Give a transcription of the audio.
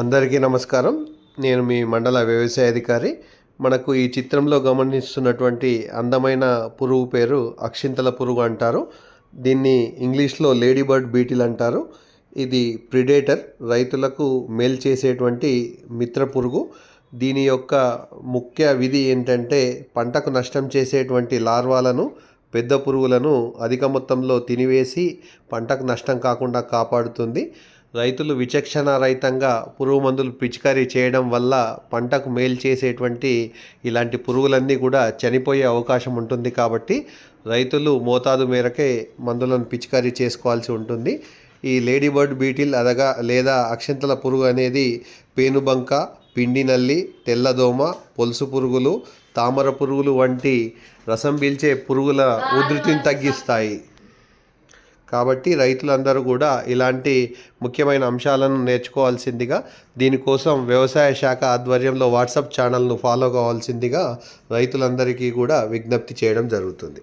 అందరికీ నమస్కారం. నేను మీ మండల వ్యవసాయ అధికారి. మనకు ఈ చిత్రంలో గమనిస్తున్నటువంటి అందమైన పురుగు పేరు అక్షింతల పురుగు అంటారు. దీన్ని ఇంగ్లీష్లో లేడీ బర్డ్ బీటిల్ అంటారు. ఇది ప్రిడేటర్ రైతులకు మేల్ చేసేటువంటి మిత్ర పురుగు. దీని యొక్క ముఖ్య విధి ఏంటంటే పంటకు నష్టం చేసేటువంటి లార్వాలను పెద్ద పురుగులను అధిక మొత్తంలో తినివేసి పంటకు నష్టం కాకుండా కాపాడుతుంది. రైతులు విచక్షణ రహితంగా పురుగు మందులు పిచికారీ చేయడం వల్ల పంటకు మేలు చేసేటువంటి ఇలాంటి పురుగులన్నీ కూడా చనిపోయే అవకాశం ఉంటుంది కాబట్టి రైతులు మోతాదు మేరకే మందులను పిచికారీ చేసుకోవాల్సి ఉంటుంది. ఈ లేడీ బర్డ్ బీటిల్ అదగా లేదా అక్షింతల పురుగు అనేది పేనుబంక పిండి నల్లి తెల్లదోమ పొలుసు పురుగులు తామర పురుగులు వంటి రసం పీల్చే పురుగుల ఉధృతిని తగ్గిస్తాయి. కాబట్టి రైతులందరూ కూడా ఇలాంటి ముఖ్యమైన అంశాలను నేర్చుకోవాల్సిందిగా దీనికోసం వ్యవసాయ శాఖ ఆధ్వర్యంలో వాట్సాప్ ఛానల్ను ఫాలో కావాల్సిందిగా రైతులందరికీ కూడా విజ్ఞప్తి చేయడం జరుగుతుంది.